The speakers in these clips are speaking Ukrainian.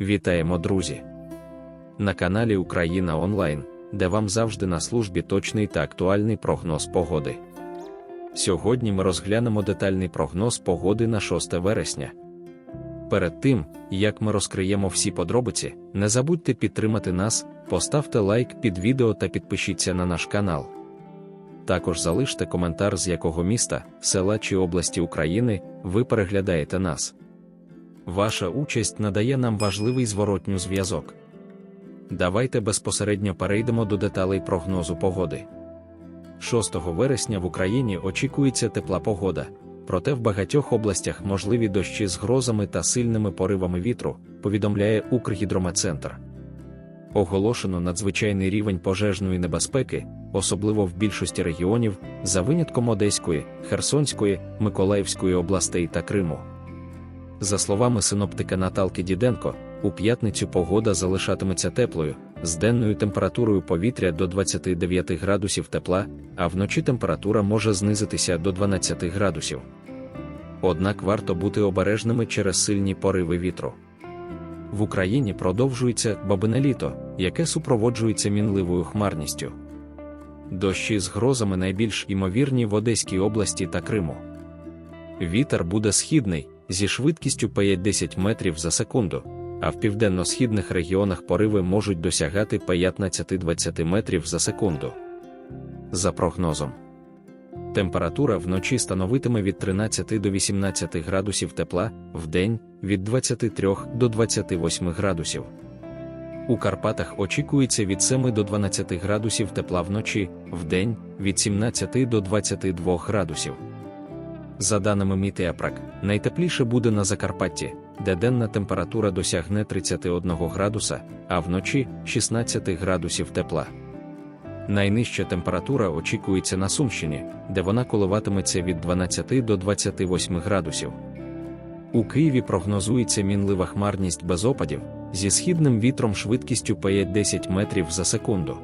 Вітаємо, друзі! На каналі Україна Онлайн, де вам завжди на службі точний та актуальний прогноз погоди. Сьогодні ми розглянемо детальний прогноз погоди на 6 вересня. Перед тим, як ми розкриємо всі подробиці, не забудьте підтримати нас, поставте лайк під відео та підпишіться на наш канал. Також залиште коментар, з якого міста, села чи області України ви переглядаєте нас. Ваша участь надає нам важливий зворотню зв'язок. Давайте безпосередньо перейдемо до деталей прогнозу погоди. 6 вересня в Україні очікується тепла погода, проте в багатьох областях можливі дощі з грозами та сильними поривами вітру, повідомляє Укргідрометцентр. Оголошено надзвичайний рівень пожежної небезпеки, особливо в більшості регіонів, за винятком Одеської, Херсонської, Миколаївської областей та Криму. За словами синоптика Наталки Діденко, у п'ятницю погода залишатиметься теплою, з денною температурою повітря до 29 градусів тепла, а вночі температура може знизитися до 12 градусів. Однак варто бути обережними через сильні пориви вітру. В Україні продовжується бабине літо, яке супроводжується мінливою хмарністю. Дощі з грозами найбільш імовірні в Одеській області та Криму. Вітер буде східний зі швидкістю 5-10 метрів за секунду, а в південно-східних регіонах пориви можуть досягати 15-20 метрів за секунду. За прогнозом, температура вночі становитиме від 13 до 18 градусів тепла, вдень від 23 до 28 градусів. У Карпатах очікується від 7 до 12 градусів тепла вночі, вдень від 17 до 22 градусів. За даними Мітеапрак, найтепліше буде на Закарпатті, де денна температура досягне 31 градуса, а вночі 16 градусів тепла. Найнижча температура очікується на Сумщині, де вона коливатиметься від 12 до 28 градусів. У Києві прогнозується мінлива хмарність без опадів зі східним вітром швидкістю 5-10 метрів за секунду.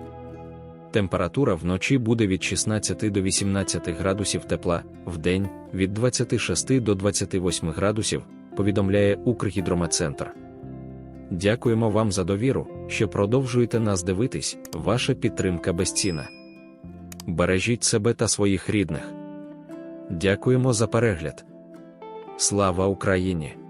Температура вночі буде від 16 до 18 градусів тепла, вдень від 26 до 28 градусів, повідомляє Укргідрометцентр. Дякуємо вам за довіру, що продовжуєте нас дивитись, ваша підтримка безцінна. Бережіть себе та своїх рідних. Дякуємо за перегляд. Слава Україні!